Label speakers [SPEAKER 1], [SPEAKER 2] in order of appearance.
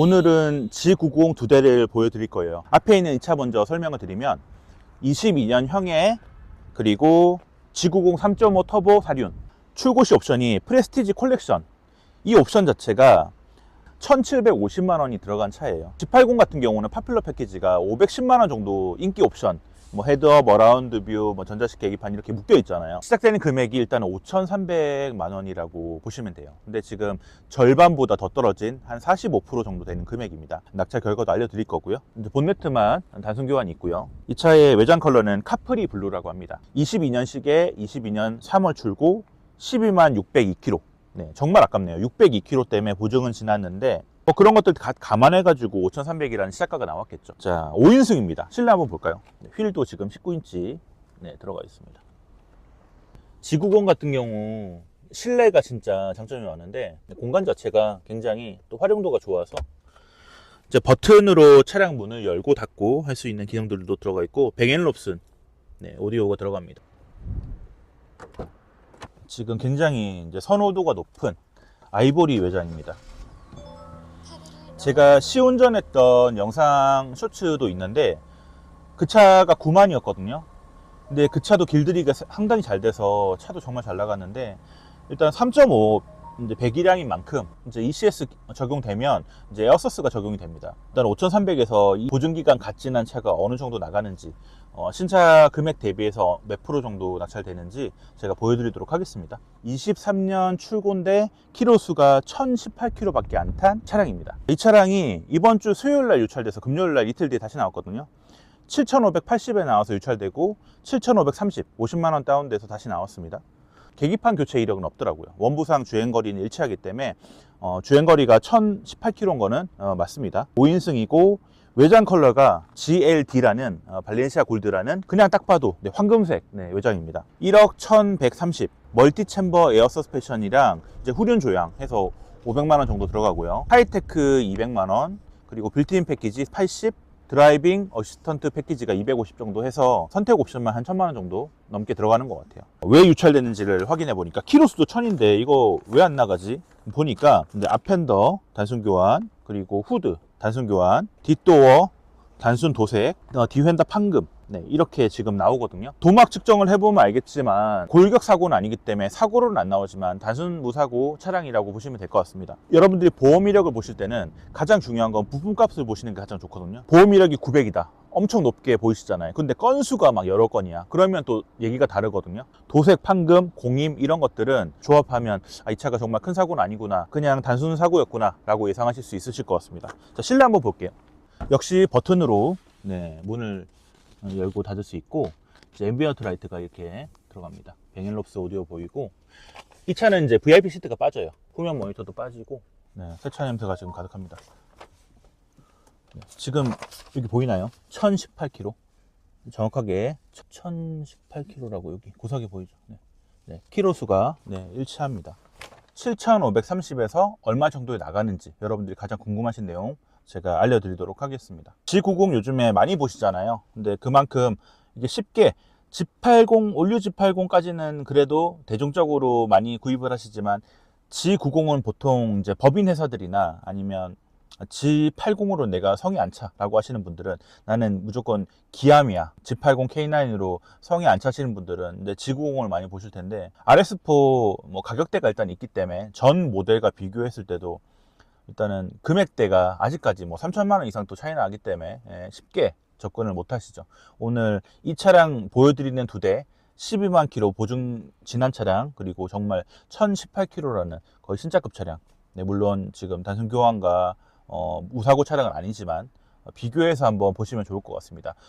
[SPEAKER 1] 오늘은 G990 두 대를 보여드릴 거예요. 앞에 있는 이 차 먼저 설명을 드리면 22년형의 그리고 G90 3.5 터보 사륜 출고시 옵션이 프레스티지 콜렉션 이 옵션 자체가 1750만 원이 들어간 차예요. G80 같은 경우는 파퓰러 패키지가 510만 원 정도 인기 옵션 뭐 헤드업, 어라운드 뷰, 뭐 전자식 계기판 이렇게 묶여 있잖아요. 시작되는 금액이 일단 5,300만 원이라고 보시면 돼요. 근데 지금 절반보다 더 떨어진 한 45% 정도 되는 금액입니다. 낙찰 결과도 알려드릴 거고요. 이제 본네트만 단순 교환이 있고요. 이 차의 외장 컬러는 카프리 블루라고 합니다. 22년식에 22년 3월 출고 12만 602km. 네, 정말 아깝네요. 602km 때문에 보증은 지났는데 뭐 그런 것들 다 감안해가지고 5,300이라는 시작가가 나왔겠죠. 자, 5인승입니다. 실내 한번 볼까요? 네, 휠도 지금 19인치 네, 들어가 있습니다. G90 같은 경우 실내가 진짜 장점이 많은데 공간 자체가 굉장히 또 활용도가 좋아서 이제 버튼으로 차량 문을 열고 닫고 할 수 있는 기능들도 들어가 있고 뱅앤롭슨 네, 오디오가 들어갑니다. 지금 굉장히 이제 선호도가 높은 아이보리 외장입니다. 제가 시운전했던 영상 쇼츠도 있는데 그 차가 9만이었거든요. 근데 그 차도 길들이기가 상당히 잘 돼서 차도 정말 잘 나갔는데 일단 3.5 이제 배기량인 만큼 이제 ECS 적용되면 이제 에어서스가 적용이 됩니다. 일단 5,300에서 이 보증 기간 갓 지난 차가 어느 정도 나가는지 어, 신차 금액 대비해서 몇 프로 정도 낙찰되는지 제가 보여드리도록 하겠습니다. 23년 출고인데 키로수가 1,018km밖에 안 탄 차량입니다. 이 차량이 이번 주 수요일 날 유찰돼서 금요일 날 이틀 뒤에 다시 나왔거든요. 7,580에 나와서 유찰되고 7,530, 50만 원 다운돼서 다시 나왔습니다. 계기판 교체 이력은 없더라고요. 원부상 주행거리는 일치하기 때문에 어, 주행거리가 1018km인 거는 어, 맞습니다. 5인승이고 외장 컬러가 GLD라는 어, 발렌시아 골드라는 그냥 딱 봐도 네, 황금색 네, 외장입니다. 1억 1130 멀티 챔버 에어 서스펜션이랑 이제 후륜 조향 해서 500만 원 정도 들어가고요. 하이테크 200만 원 그리고 빌트인 패키지 80 드라이빙 어시스턴트 패키지가 250 정도 해서 선택 옵션만 한 1000만 원 정도 넘게 들어가는 것 같아요. 왜 유찰되는지를 확인해 보니까 키로수도 1000인데 이거 왜 안 나가지? 보니까 이제 앞펜더 단순 교환 그리고 후드 단순 교환 뒷도어 단순 도색 어, 뒤휀다 판금 네, 이렇게 지금 나오거든요. 도막 측정을 해보면 알겠지만 골격 사고는 아니기 때문에 사고로는 안 나오지만 단순 무사고 차량이라고 보시면 될 것 같습니다. 여러분들이 보험 이력을 보실 때는 가장 중요한 건 부품값을 보시는 게 가장 좋거든요. 보험 이력이 900이다. 엄청 높게 보이시잖아요. 근데 건수가 막 여러 건이야. 그러면 또 얘기가 다르거든요. 도색, 판금, 공임 이런 것들은 조합하면 아, 이 차가 정말 큰 사고는 아니구나. 그냥 단순 사고였구나 라고 예상하실 수 있으실 것 같습니다. 자, 실내 한번 볼게요. 역시 버튼으로 네, 문을 열고 닫을 수 있고 이제 앰비언트 라이트가 이렇게 들어갑니다. 뱅앤롭스 오디오 보이고 이 차는 이제 VIP 시트가 빠져요. 후면 모니터도 빠지고 네, 세차 냄새가 지금 가득합니다. 네, 지금 여기 보이나요? 1018km 정확하게 1018km라고 여기 고사하게 보이죠. 네. 네, 키로수가 네, 일치합니다. 7,530에서 얼마 정도에 나가는지 여러분들이 가장 궁금하신 내용 제가 알려드리도록 하겠습니다. G90 요즘에 많이 보시잖아요. 근데 그만큼 이게 쉽게 G80, 올류 G80까지는 그래도 대중적으로 많이 구입을 하시지만 G90은 보통 이제 법인 회사들이나 아니면 G80으로 내가 성이 안 차라고 하시는 분들은 나는 무조건 기암이야. G80 K9으로 성이 안 차시는 분들은 이제 G90을 많이 보실 텐데 RS4 뭐 가격대가 일단 있기 때문에 전 모델과 비교했을 때도 일단은 금액대가 아직까지 뭐 3천만 원 이상 또 차이나 나기 때문에 예, 쉽게 접근을 못 하시죠. 오늘 이 차량 보여드리는 두 대 12만 킬로 보증 지난 차량 그리고 정말 1018km라는 거의 신차급 차량. 네, 물론 지금 단순 교환과 어, 무사고 차량은 아니지만 어, 비교해서 한번 보시면 좋을 것 같습니다.